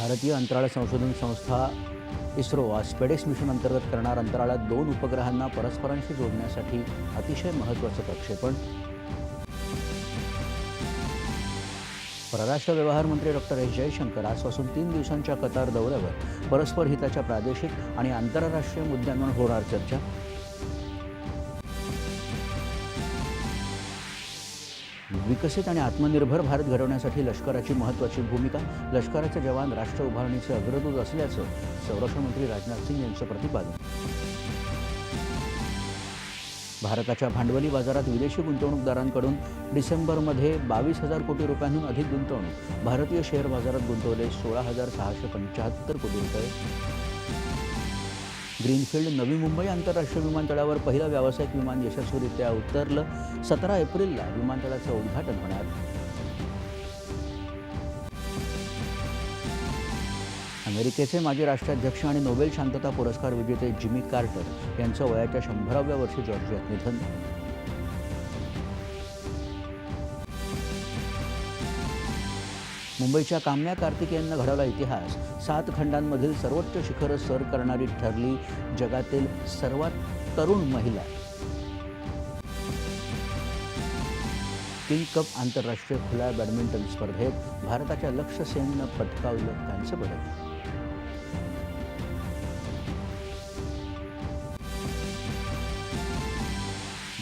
भारतीय अंतराळ संशोधन संस्था इस्रो स्पेडेक्स मिशन अंतर्गत करणार अंतराळात दोन उपग्रहांना परस्परांशी जोडण्यासाठी अतिशय महत्त्वाचं प्रक्षेपण. परराष्ट्र व्यवहार मंत्री डॉक्टर एस जयशंकर आजपासून तीन दिवसांच्या कतार दौऱ्यावर परस्पर हिताच्या प्रादेशिक आणि आंतरराष्ट्रीय मुद्द्यांवर होणार चर्चा. विकसित आणि आत्मनिर्भर भारत घडवण्यासाठी लष्कराची महत्त्वाची भूमिका लष्कराचे जवान राष्ट्र उभारणीचे अग्रदूत असल्याचं संरक्षण मंत्री राजनाथ सिंग यांचं प्रतिपादन. भारताच्या भांडवली बाजारात विदेशी गुंतवणूकदारांकडून डिसेंबरमध्ये बावीस हजार कोटी रुपयांहून अधिक गुंतवणूक. भारतीय शेअर बाजारात गुंतवले सोळा हजार सहाशे पंच्याहत्तर कोटी रुपये. ग्रीनफील्ड नवी मुंबई आंतरराष्ट्रीय विमानतळावर पहिलं व्यावसायिक विमान यशस्वीरित्या उतरलं. सतरा एप्रिलला विमानतळाचं उद्घाटन होणार. अमेरिकेचे माजी राष्ट्राध्यक्ष आणि नोबेल शांतता पुरस्कार विजेते जिमी कार्टर यांचं वयाच्या शंभराव्या वर्षी जॉर्जियात निधन. मुंबईच्या काम्या कार्तिक यांना घडवला इतिहास. सात खंडांमधील सर्वोच्च शिखरं सर करणारी ठरली जगातील सर्वात तरुण महिला. किंग कप आंतरराष्ट्रीय खुल्या बॅडमिंटन स्पर्धेत भारताच्या लक्ष्य सेननं पटकावलं कांस्य पदक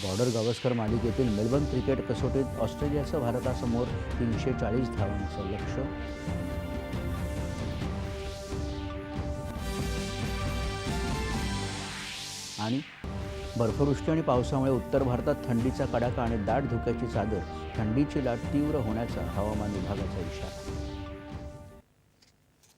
बॉर्डर गावस्कर मालिकेतील मेलबर्न क्रिकेट कसोटीत ऑस्ट्रेलियाचं भारतासमोर तीनशे चाळीस धावांचं लक्ष. आणि बर्फवृष्टी आणि पावसामुळे उत्तर भारतात थंडीचा कडाका आणि दाट धुक्याची चादर. थंडीची लाट तीव्र होण्याचा हवामान विभागाचा इशारा.